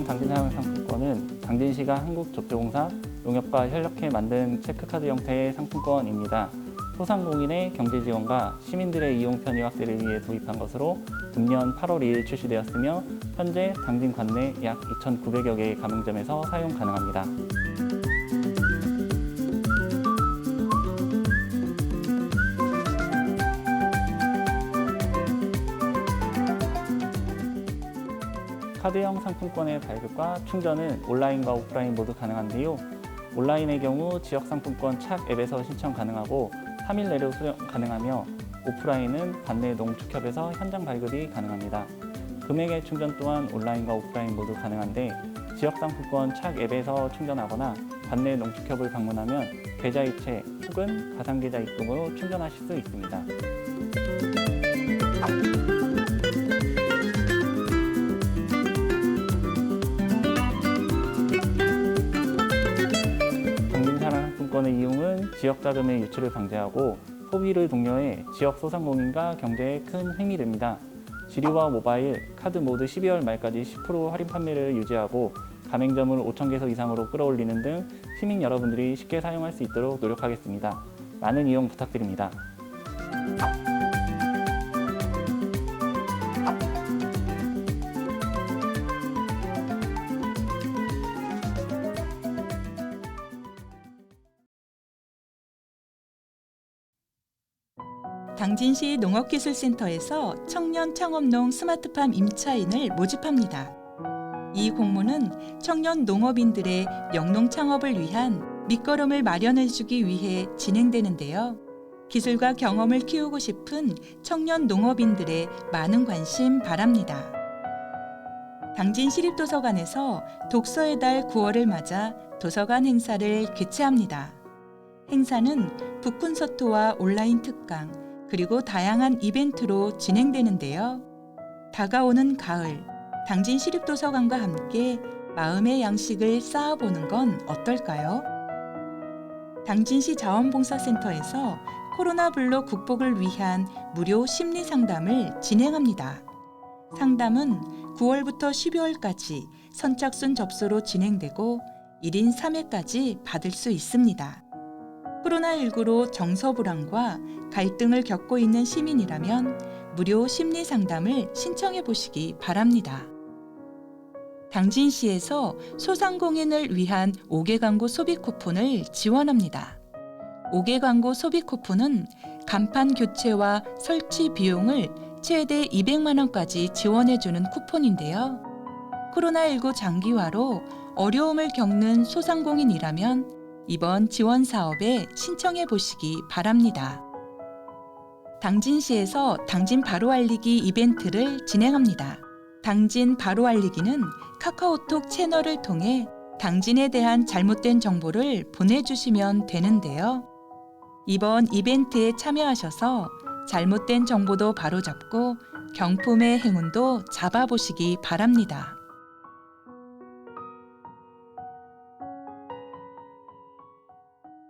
상품 당진사용 상품권은 당진시가 한국접종공사 용역과 협력해 만든 체크카드 형태의 상품권입니다. 소상공인의 경제 지원과 시민들의 이용 편의 확대를 위해 도입한 것으로 금년 8월 2일 출시되었으며 현재 당진 관내 약 2,900여 개의 가맹점에서 사용 가능합니다. 카드형 상품권의 발급과 충전은 온라인과 오프라인 모두 가능한데요. 온라인의 경우 지역 상품권 착 앱에서 신청 가능하고 3일 내로 수령 가능하며 오프라인은 관내 농축협에서 현장 발급이 가능합니다. 금액의 충전 또한 온라인과 오프라인 모두 가능한데 지역 상품권 착 앱에서 충전하거나 관내 농축협을 방문하면 계좌 이체 혹은 가상계좌 입금으로 충전하실 수 있습니다. 상품권의 이용은 지역 자금의 유출을 방지하고 소비를 독려해 지역 소상공인과 경제에 큰 힘이 됩니다. 지류와 모바일, 카드 모두 12월 말까지 10% 할인 판매를 유지하고 가맹점을 5천 개소 이상으로 끌어올리는 등 시민 여러분들이 쉽게 사용할 수 있도록 노력하겠습니다. 많은 이용 부탁드립니다. 당진시 농업기술센터에서 청년 창업농 스마트팜 임차인을 모집합니다. 이 공모는 청년 농업인들의 영농 창업을 위한 밑거름을 마련해 주기 위해 진행되는데요. 기술과 경험을 키우고 싶은 청년 농업인들의 많은 관심 바랍니다. 당진 시립도서관에서 독서의 달 9월을 맞아 도서관 행사를 개최합니다. 행사는 북콘서트와 온라인 특강, 그리고 다양한 이벤트로 진행되는데요. 다가오는 가을, 당진 시립도서관과 함께 마음의 양식을 쌓아보는 건 어떨까요? 당진시 자원봉사센터에서 코로나 블록 극복을 위한 무료 심리 상담을 진행합니다. 상담은 9월부터 12월까지 선착순 접수로 진행되고 1인 3회까지 받을 수 있습니다. 코로나19로 정서불안과 갈등을 겪고 있는 시민이라면 무료 심리 상담을 신청해 보시기 바랍니다. 당진시에서 소상공인을 위한 5개 광고 소비 쿠폰을 지원합니다. 5개 광고 소비 쿠폰은 간판 교체와 설치 비용을 최대 200만 원까지 지원해 주는 쿠폰인데요. 코로나19 장기화로 어려움을 겪는 소상공인이라면 이번 지원 사업에 신청해 보시기 바랍니다. 당진시에서 당진 바로 알리기 이벤트를 진행합니다. 당진 바로 알리기는 카카오톡 채널을 통해 당진에 대한 잘못된 정보를 보내주시면 되는데요. 이번 이벤트에 참여하셔서 잘못된 정보도 바로잡고 경품의 행운도 잡아보시기 바랍니다.